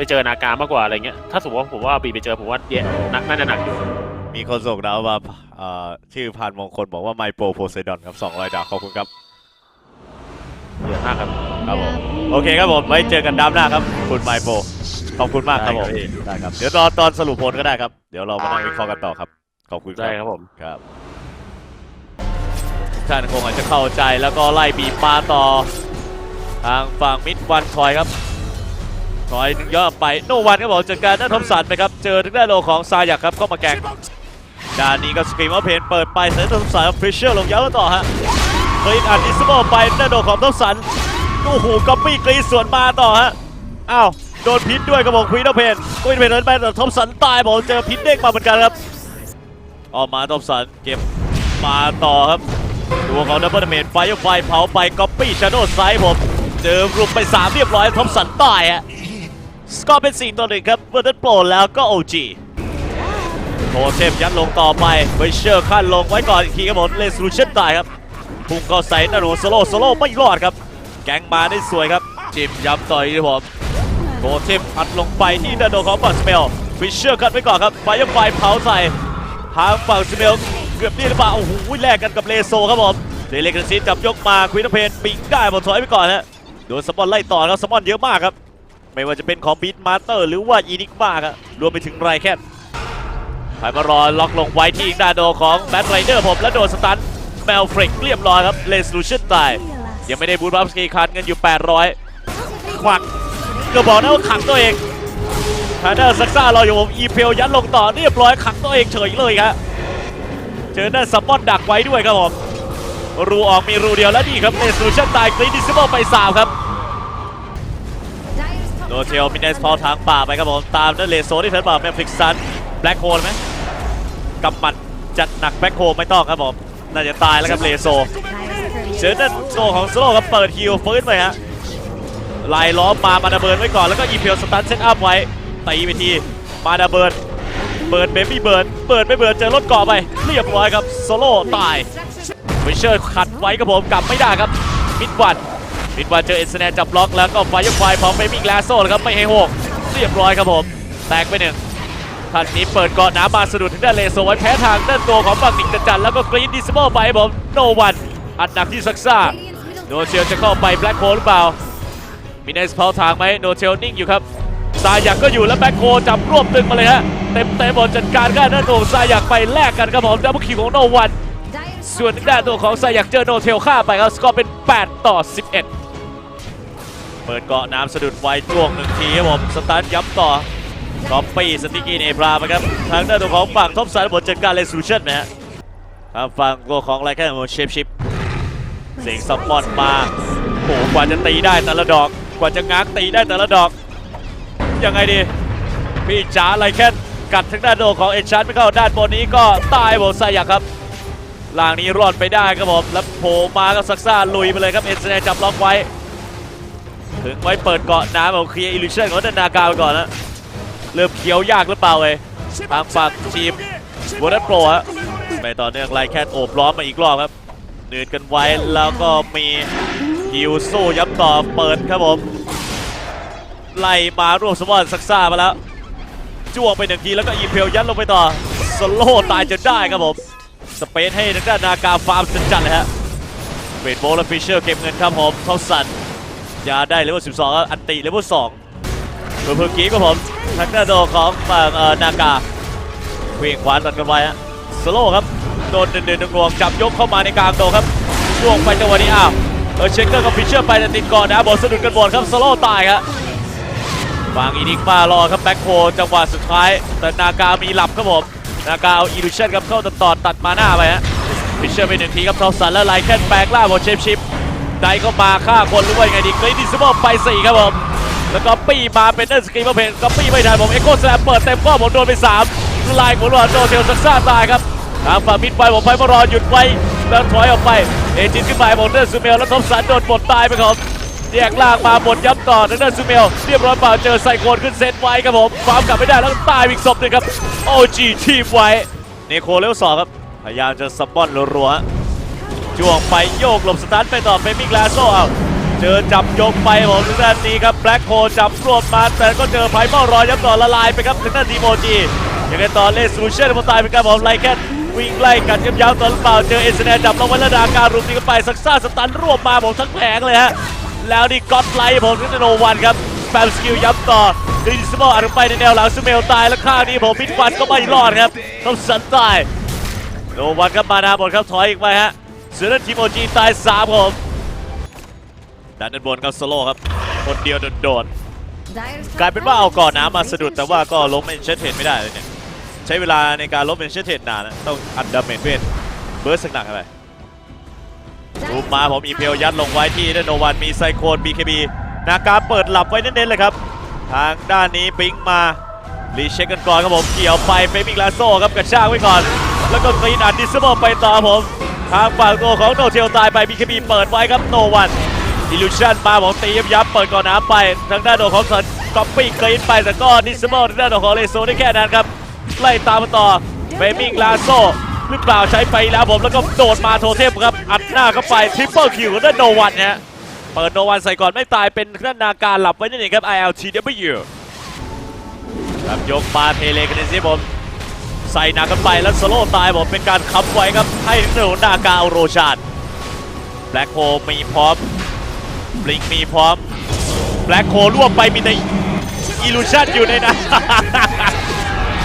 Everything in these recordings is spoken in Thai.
ไปเจอนากามากกว่าอะไรเงี้ยถ้าสมมติว่าผมว่าบีไปเจอผมว่าเยน่าน่าจะหนักอยู่มีคนส่งดาวมาเอ่อชื่อพานมงคลบอกว่าไมโปรโพไซดอนครับ200ดาวขอบคุณครับเยอะมากครับครับผมโอเคครับผมไว้เจอกันดามหน้าครับคุณไมโปรขอบคุณมากครับผมได้ครับพี่ได้ครับเดี๋ยวตอนตอนสรุปผลก็ได้ครับเดี๋ยวเรามานั่งวิเคราะห์กันต่อครับขอบคุณคได้รับครับผมครับท่านคงอาจจะเข้าใจแล้วก็ไล่บีบมาต่อทางฝั่งมิดวันทอยครับ ทอยหนึ่งย่อไปโนวันก็บอกจัดการด้าทอมสันไปครับ เจอทางด้าโลของซายักครับเข้ามาแกงด้านนี้ก็สกรีมว่าเพนเปิดไปเซนทอมสันฟิชเชอร์ลงย้ำต่อฮะเฮ้ยอันดิสโบไปด้าโลของทอมสันโอ้โหก๊อปปี้กรีสวนมาต่อฮะอ้าวโดนพิษด้วยกระบอกควีนเพนควีนเพนเดินไปแต่ทอมสันตายบอกเจอพิษเด้งมาเหมือนกันครับออกมาทอมสันเก็บมาต่อครับตัวของดับเบิลเมนไฟไฟเผาไปก๊อปปี้ชาโดไซด์ผม เจอรุมไป 3 เรียบร้อยทอมสันตายฮะ สกอร์เป็น 4 ต่อหนึ่งครับเวอร์เดนโปรแล้วก็โอจีโทเทมยัดลงต่อไปเวเชอร์ขั้นลงไว้ก่อนอีกทีครับผมเลสลูเชนตายครับพุ่งเข้าใส่นารูสโลสโลไม่รอดครับ แกงมาได้สวยครับ จิมย้ำต่อยครับผมโทเทมอัดลงไปที่นาโดของบัตสเมลฟิชเชอร์คัดไว้ก่อนครับไฟยังไฟเผาใส่ทางฝั่งสเมลเกือบนี่หรือเปล่าโอ้โหแลกกันกับเลโซครับผมเดเลกันซีจับยกมาควีนเพนปิงได้บอลถอยไปก่อนฮะโดนสปอนไล่ต่อครับสปอนเยอะมากครับ ไม่ว่าจะเป็นของบีทมาสเตอร์หรือว่าอีนิกมาครับรวมไปถึงไรแคนถ่ายมารอล็อกลงไว้ที่ด้าโดของแบทไรเดอร์ผมและโดนสตันแมวฟริกเรียบร้อยครับเลสลูชันตายยังไม่ได้บูทบัฟสกีคันเงินอยู่ 800ขวักก็บอกนะว่าขังตัวเองทาเดอร์ซักซ่ารออยู่ผมอีเพลยัดลงต่อเรียบร้อยขังตัวเองเฉยเลยครับเจอนั่นซัมมอนดักไว้ด้วยครับผมรูออกมีรูเดียวแล้วนี่ครับเลสูชั่นตายกรีนดิซิเบิลไปสามครับ โดเทลมินเนสพอทางป่าไปครับผมตามด้วยเลโซที่เทิร์นบาร์แมฟลิกซันแบล็คโฮลไหมกำหมัดจัดหนักแบล็คโฮลไม่ต้องครับผมน่าจะตายแล้วครับเลโซเจอนั่นโซของสโลครับเปิดฮิลฟื้นไปฮะไล่ล้อมมามาดาเบิร์นไว้ก่อนแล้วก็อีเพลสตันเซตอัพไว้ตีไปทีมาดาเบิร์นเบิร์นเบบี้เบิร์นเบิร์นไม่เบิร์นเจอรถเกาะไปเรียบร้อยครับโซโล่ตายวิเชอร์ขัดไว้ครับผมกลับไม่ได้ครับมิดวัน มิดวันเจอเอ็นสแนนจับล็อกแล้วก็ไฟยกไฟพร้อมเบมิงแลโซ่เลยครับไม่ให้หกเรียบร้อยครับผมแตกไปหนึ่งท่านนี้เปิดเกาะน้ำมาสะดุดถึงด้านเลโซไว้แพ้ทางด้านตัวของฝั่งนิกจันแล้วก็กรีนดิสโมไปครับผมโนวันอัดหนักที่ซักซ่าโนเชลจะเข้าไปแบล็คโฮลหรือเปล่ามินเนสเผาทางไหมโนเชลนิ่งอยู่ครับซายักก็อยู่แล้วแบ็คโฮจับรวบตึงมาเลยฮะเต็มเต็มบอลจัดการกันด้านตัวซายักไปแลกกันครับผมดับเบิลคิวของโนวันส่วนด้านตัวของไซยักเจอโนเทลฆ่าไปครับสกอร์เป็น 8 ต่อ 11 เปิดเกาะน้ำสะดุดไวจ้วงหนึ่งทีครับผมสตาร์ทย้ำต่อก๊อปปี้สติกกี้เนพราไปครับทางด้านของฝั่งท็อปสันบทจัดการเลสูชันนะฮะทางฝั่งตัวของไรแค่โมเชฟชิปเสียงซัมมอนมาโอ้กว่าจะตีได้แต่ละดอกกว่าจะง้างตีได้แต่ละดอก ยังไงดีพี่จ๋าไรแค่กัดทางด้านโดของเอ็นชันไม่เข้าด้านบนนี้ก็ตายบทไซยักครับล่างนี้รอดไปได้ครับผมแล้วโผล่มาก็ซักซ่าลุยไปเลยครับเอ็นเซนจับล็อกไว้ ถึงไว้เปิดเกาะน้ำเอาเคลียร์อิลูชันของนันนากาไปก่อนนะเริ่มเคี้ยวยากหรือเปล่าเลยทางฝั่งทีมวอร์ดโปรฮะไม่ต่อเนื่องไล่แค่โอบล้อมมาอีกรอบครับเนืดกันไว้แล้วก็มีฮิวสู้ย้ำต่อเปิดครับผมไล่มารวบสมอนซักซ่ามาแล้วจ้วงไปหนึ่งทีแล้วก็อีเพลยัดลงไปต่อสโลตายจนได้ครับผมสเปซให้ทางด้านนาการฟาร์มจัดเลยฮะเบดโบลและฟิชเชอร์เก็บเงินครับผมเท่าสัน ยาได้เลเวล12อันติเลเวล2เพื่อเพื่อกี้ครับผมทางด้าโดของฝั่งเอ่อนากาเวียงขวานตัดกันไว้ฮะสโลครับโดนเดินเดินงวงจับยกเข้ามาในกลางโดครับช่วงไปจังหวะนี้อ้าวเออเชคเกอร์กับฟิชเชอร์ไปแต่ติดก่อนนะบอลสะดุดกันหมดครับสโลตายครับฝั่งอีนิกมารอครับแบ็คโฮจังหวะสุดท้าย แต่นากามีหลับครับผมนากาเอาอีลูชันครับเข้าตัดต่อตัดมาหน้าไปฮะฟิชเชอร์ไปหนึ่งทีครับทอสันแล้วไลแคนแปลงล่าบอลเชฟชิป ได้เข้ามาฆ่าคนหรือว่ายังไงดีกรีดิสโมไปสี่ครับผม แล้วก็ปี้มาเป็นเดนสกีมาเพนก็ปี้ไม่ทันผมเอ็กโคสแลมเปิดเต็มข้อผมโดนไป3ลายของหลอโดเทลซักซ่าตายครับทางฝั่งมิดไปผมไปมารอหยุดไว้แล้วถอยออกไปเอจินขึ้นไปผมเดนซูเมลแล้วทอมสันโดนบดตายไปครับแยกล่างมาบดย้ำต่อทางด้านซูเมลเรียบร้อยเปล่าเจอไซโคนขึ้นเซตไว้ครับผมความกลับไม่ได้แล้วตายอีกศพหนึ่งครับโอจีทีมไว้เนโคเลเวลสองครับพยายามจะซับบอนรัวๆ ฮะจ่วงไปโยกหลบสตาร์ทไปต่อเฟมิงลาโซเอาเจอจับยกไปผมทางด้านนี้ครับแบล็คโฮจับรวบมาแต่ก็เจอไพเมอรอยยับต่อละลายไปครับทางด้านทีโมจียังไงต่อเล่สูเช่นมาตายเป็นการผมไล่แค่วิ่งไล่กันยับยั้งต่อหรือเปล่าเจอเอเซเนจับลงไว้แล้วดาการรุมตีกันไปซักซ่าสตันรวบมาผมทั้งแผงเลยฮะแล้วนี่ก็อดไลท์ผมที่โนวันครับแปมสกิลยับต่อดิสโมอัดไปในแนวหลังซูเมลตายแล้วข้างนี้ผมมิดฟันก็ไม่รอดครับต้องสันตายโนวันครับมานาบนครับถอยอีกไปฮะ เสือนั้นทีโมจีตายสามครับผมด้านด้านบนครับโซโล่ครับ คนเดียวโดดๆกลายเป็นว่าเอาก่อนน้ำมาสะดุดแต่ว่าก็ล้มเอนเชนเทนไม่ได้เลยเนี่ยใช้เวลาในการล้มเอนเชนเทนนานนะต้องอัดดาเมจเวทเบิร์สสักหนักอะไรรูปมาผมอีเพลยัดลงไว้ที่ดนโนวันมีไซโคน BKB นาการเปิดหลับไว้เน้นๆเลยครับ ทางด้านนี้ปิงมารีเช็คกันก่อนครับผมเกี่ยวไปเฟมิงลาโซครับกระชากไว้ก่อน แล้วก็กรีนอัดดิสเบอร์ไปต่อผม ทางฝั่งตัวของโนเทลตายไปบีเคบีเปิดไว้ครับโนวันอิลูชันมาผมตียับยับเปิดก่อนน้ำไป ทางด้านโดของสันก๊อปปี้กรีนไปแต่ก็ดิสเบอร์ทางด้านของเลโซได้แค่นั้นครับ ไล่ตามมาต่อเฟมิงลาโซหรือเปล่าใช้ไปแล้วผมแล้วก็โดดมาโทเทมครับ อัดหน้าเข้าไปทริปเปิลคิวด้านโนวันฮะเปิดโนวันใส่ก่อนไม่ตายเป็นด้านนาการหลับไว้นั่นเองครับ ILTW ครับยกมาเทเลกันในสิผม ใส่หนักกันไปแล้วสโลว์ตายผมเป็นการค้ำไว้ครับให้หนูนากาเอโรชาดแบล็คโฮมีพร้อมบลิงมีพร้อมแบล็คโฮรวบไปมีในอิลูชันอยู่ในนั้น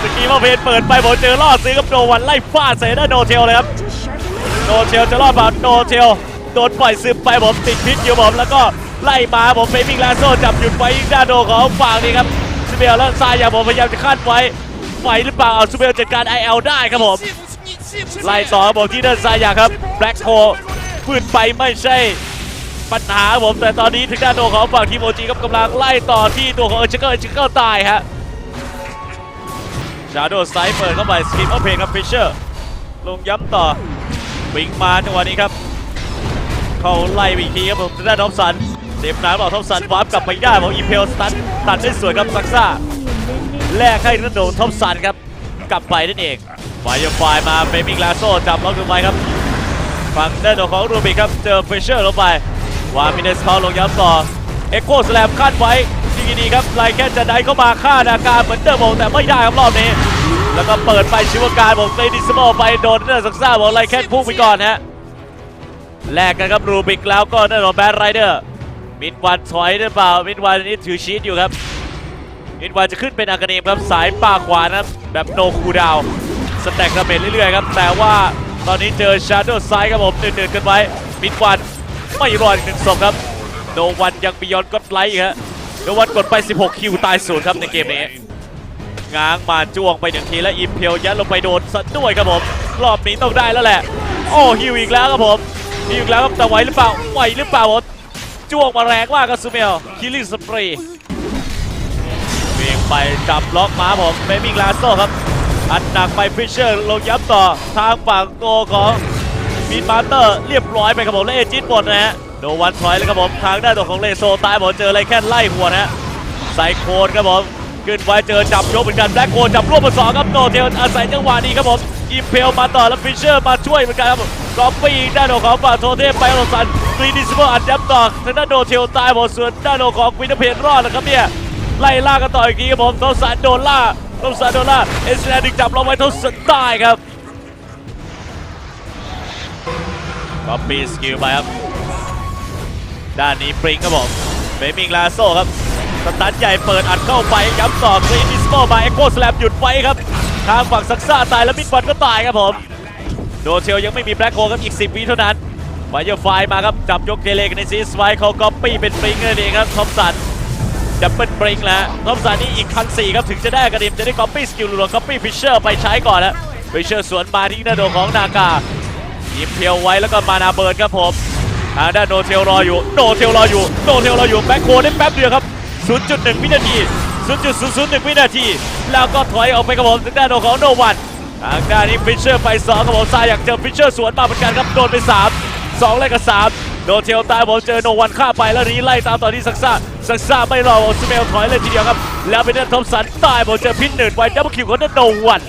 สกีมาเพนเปิดไปผมเจอล่อซื้อกับโนวันไล่ฟาดใส่หน้าโนเทลเลยครับโนเทลจะรอดเปล่าโนเทลโดนปล่อยซึมไปผมติดพิษอยู่ผมแล้วก็ไล่มาผมเฟมิงลาโซจับหยุดไว้ด้านโนของฝั่งนี้ครับซูเบลแล้วซายอย่างผมพยายามจะคาดไว้ ไหวหรือเปล่าเอาซูเบลจัดการ IL ได้ครับผม ไล่ต่อครับผมที่ด้านซ้ายอย่างครับแบล็คโฮพื้นไปไม่ใช่ปัญหาครับผมแต่ตอนนี้ถึงด้านโนของฝั่งทีมโอจีครับกำลังไล่ต่อที่ตัวของเอเชเกอร์เอเชเกอร์ตายฮะชาโดว์ไซเปิดเข้าไปสกิปเอาเพลงครับฟิชเชอร์ลงย้ำต่อวิ่งมาจังหวะนี้ครับ เข้าไล่ไปอีกทีครับผมทางด้านท็อปสันเซฟน้ำเอาท็อปสันวาร์ปกลับไปได้ผมอีเพลสตันตัดได้สวยครับซักซ่า แลกให้นันโดนท็อปสันครับ กลับไปนั่นเองไฟยไฟมาเฟมิงลาโซจับล็อกลงไปครับฝั่งด้านของรูบิกครับ เจอเฟเชอร์ลงไป วามินเนสคอลงย้ำต่อ เอ็กโคสแลมคาดไว้ดีดีครับไลแค่จะได้เข้ามาฆ่านาการเหมือนเดิมแต่ไม่ได้ครับรอบนี้ แล้วก็เปิดไปชิวการผมเตดิสโมไปโดนเนอร์ซักซ่าบอกไลแค่พุ่งไปก่อนฮะแลกกันครับรูบิกแล้วก็ขนของแบดไรเดอร์มิดวันถอยหรือเปล่ามิดวันนี่ถือชีตอยู่ครับ มิดวันจะขึ้นเป็นอากาเนมครับสายป่าขวานะครับแบบโนคูดาวสแต็กดาเมจเรื่อยๆครับแต่ว่าตอนนี้เจอชาร์โดไซด์ครับผมเดือดๆกันไว้มิดวันไม่รอดอีกหนึ่งศพครับโนวันยังบียอนก็ไลท์ฮะโนวันกดไป 16 คิวตายศูนย์ครับในเกมนี้ง้างมาจ้วงไปหนึ่งทีแล้วอิมเพลยัดลงไปโดนซะด้วยครับผมรอบนี้ต้องได้แล้วแหละ โอ้ฮิวอีกแล้วครับผมฮิวอีกแล้วครับแต่ไหวหรือเปล่าไหวหรือเปล่าผมจ้วงมาแรงมากครับซูเมลคิลลิ่งสปรีเวียง ไปจับล็อกมาผมเฟมิงลาโซครับอัดหนักไปฟิชเชอร์ลงย้ำต่อทางฝั่งตัวของมีนมาสเตอร์เรียบร้อยไปครับผมและเอจิตหมดนะฮะโดวันถอยเลยครับผมทางด้านตัวของเลโซตายหมดเจออะไรแค่ไล่หัวนะฮะไซโคนครับผมขึ้นไว้เจอจับยกเหมือนกันแบล็คโคนจับรวบมาสองครับโนเทลอาศัยจังหวะนี้ครับผมอิมเพลมาต่อแล้วฟิชเชอร์มาช่วยเหมือนกันครับผมกอปปี้ด้านของฝั่งโทเทไปโรสันกรีดิสเบอร์อัดยับต่อทางด้านโนเทลตายหมดส่วนด้านของวินเทเพนรอดนะครับเนี่ย ไล่ล่ากันต่ออีกทีครับผมทสันโดนล่าทสันโดนล่าเอสแลนดึงจับเราไว้ทสันตายครับกอปปี้สกิลไปครับ ด้านนี้ปริงครับผมเฟมิงลาโซครับสตันใหญ่เปิดอัดเข้าไปย้ำต่อกรีนิสโมมาเอ็กโคสแลมหยุดไว้ครับ ทางฝั่งซักซ่าตายแล้วมิดวันก็ตายครับผม โดเชลยังไม่มีแบล็คโฮครับอีก 10วิเท่านั้นไฟเยอร์ไฟมาครับ จับยกเทเลกันในซีสไวเขาก๊อปปี้เป็นปริงนั่นเองครับทอมสัน ดับเบิลปริงแล้วทอมสันนี่อีกครั้งสี่ครับ ถึงจะได้กระดิมจะได้ก๊อปปี้สกิลรัวก๊อปปี้ฟิชเชอร์ไปใช้ก่อนแล้วฟิชเชอร์สวนมาที่หน้าโดของนากายิมเพียวไว้แล้วก็มานาเบิร์ดครับผมทางด้านโนเทลรออยู่โนเทลรออยู่โนเทลรออยู่แบ็คโคได้แป๊บเดียวครับ 0.1 วินาที 0.001 วินาที แล้วก็ถอยออกไปครับผมทางด้านของโนวันทางด้านนี้ฟิชเชอร์ไป2ครับผมซายอยากเจอฟิชเชอร์สวนมาเหมือนกันครับโดนไป 3 2 เลยกับ 3 โนเทลตายผมเจอโนวันฆ่าไปแล้วนี้ไล่ตามต่อที่ซักซ่าซักซ่าไม่รอผมสเมลถอยเลยทีเดียวครับ แล้วเป็นเดนทอมสันตายผมเจอพินหนืดไว้ดับเบิลคิวของด้านโนวัน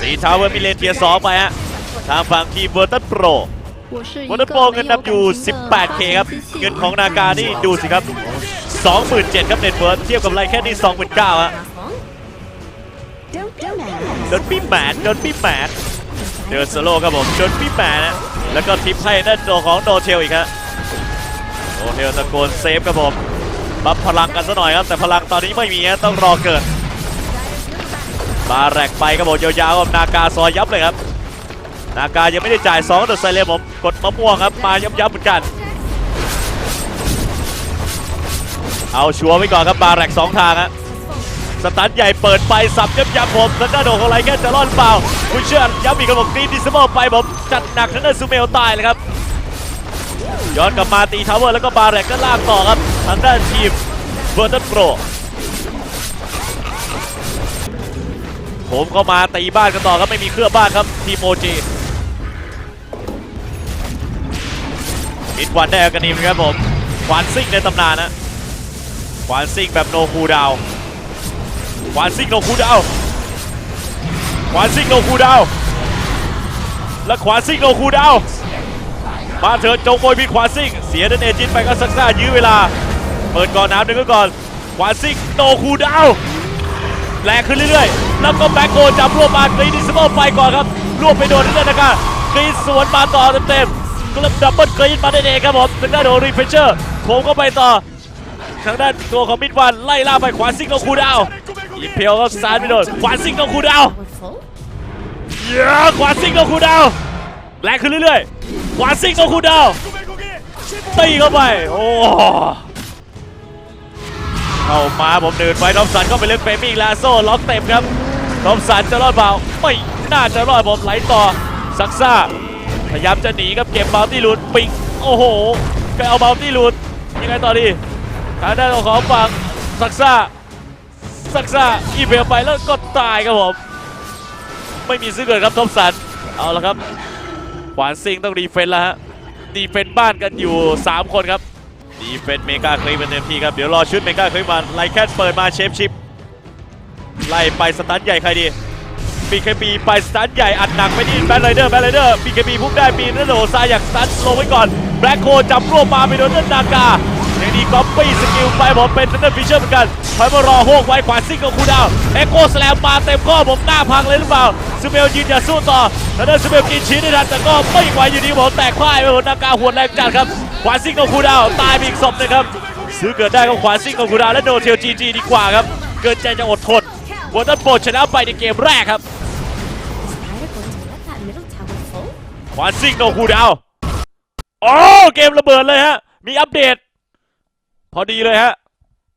สีทาวเวอร์มิเลเทียสองไปฮะทางฝั่งทีมเวอร์ตันโปรวันนั้นโปรเงินนำอยู่ 18k ครับเงินของนาการนี่ดูสิครับ 27,000ครับเน็ตเวิร์ดเทียบกับไรแค่นี่29,000ฮะโดนพี่แมนโดนพี่แมนเดินสโลครับผมโดนพี่แมนนะ แล้วก็ทิปให้ด้านตัวของโนเทลอีกฮะโนเทลตะโกนเซฟครับผมบัฟพลังกันซะหน่อยครับ แต่พลังตอนนี้ไม่มีฮะต้องรอเกิดบาแรกไปครับผมยาวๆครับนากาซอยยับเลยครับ นากายังไม่ได้จ่าย2เดอะไซเลมผมกดมะม่วงครับมายับๆเหมือนกัน เอาชัวร์ไว้ก่อนครับบาแรกสองทางฮะ สตันใหญ่เปิดไปสับยับยับผมแล้วก็โดนของไรแค่จะรอดเปล่าคุณเชื่อย้ำอีกครับผมกรีดิสเมอร์ไปผมจัดหนักทั้งนั้นซูเมลตายเลยครับย้อนกลับมาตีทาวเวอร์แล้วก็บาแรกก็ลากต่อครับทางด้านทีมเวอร์ตันโปรผมเข้ามาตีบ้านกันต่อครับไม่มีเครือบ้านครับทีโอจีมิดวันได้อากานิมครับผมควานซิ่งในตำนานนะควานซิ่งแบบโนคูดาว วานซิกโนคูดาวขวานซิกโนคูดาว และขวานซิกโนคูดาว มาเถิดจงโวยพีขวานซิก เสียดันเอจินไปก็สักซ่ายื้อเวลา เปิดก่อนน้ำหนึ่งก่อนขวานซิกโนคูดาวแรงขึ้นเรื่อยๆ แล้วก็แบ็คโกจับรวบมากรีดิสเมอร์ไปก่อนครับ รวบไปโดนนั่นนะครับกรีนสวนมาต่อเต็มๆก็เลยดับเบิลกรีนมาได้เองครับผมทางด้านโอรีเฟเชอร์โถมเข้าไปต่อ ทางด้านตัวของมิดวันไล่ล่าไปขวาซิกโนคูดาว อีเพียวก็ซานไปโดนขวาซิกโนคูลดาวเย้ขวาซิกโนคูลดาวแรงขึ้นเรื่อยๆขวาซิกโนคูลดาวตีเข้าไปโอ้เข้ามาผมเดินไปทอมสันก็ไปเลือกเฟมิงลาโซ่ล็อกเต็มครับทอมสันจะรอดเปล่าไม่น่าจะรอดผมไหลต่อซักซ่าพยายามจะหนีครับเก็บบาลตี้ลูดปิงโอ้โหไปเอาบาลตี้ลูดยังไงต่อดีทางด้านของฝั่งซักซ่า ซักซ่าอีเบลไปแล้วก็ตายครับผม ไม่มีซื้อเกิดครับทอมสัน เอาละครับขวานซิงต้องดีเฟนต์แล้วฮะดีเฟนต์บ้านกันอยู่ 3 คนครับดีเฟนต์เมกาคลีเป็นเต็มที่ครับ เดี๋ยวรอชุดเมกาคลีมาไลแคทเปิดมาเชฟชิป ไล่ไปสตันใหญ่ใครดี BKB ไปสตันใหญ่อัดหนักไปที่แบทไรเดอร์แบทไรเดอร์ BKB พุ่งได้มีนัโดซายอยากสตันลงไว้ก่อนแบล็คโคจับรวบมาไปโดนเลือดนากา ดีก๊อปปี้สกิลไปผมเป็นทันเดอร์ฟิชเชอร์เหมือนกันคอยมารอโฮกไว้ขวาซิงกับคูดาวเอ็กโกสแลมมาเต็มข้อผมหน้าพังเลยหรือเปล่าซูเบลยืนอย่าสู้ต่อทันเดอร์ซูเบลกินชิ้นได้ทันแต่ก็ไม่ไหวอยู่ดีผมแตกพ่ายไปผมนากาหัวแรงจัดครับขวาซิงกับคูดาวตายไปอีกศพนึงครับซื้อเกิดได้ก็ขวาซิงกับคูดาวและโนเทลจีจีดีกว่าครับเกินใจจะอดทนวอเตอร์โปรชนะไปในเกมแรกครับควานซิงโนคูดาวน์โอ้เกมระเบิดเลยฮะมีอัปเดต พอดีเลยฮะ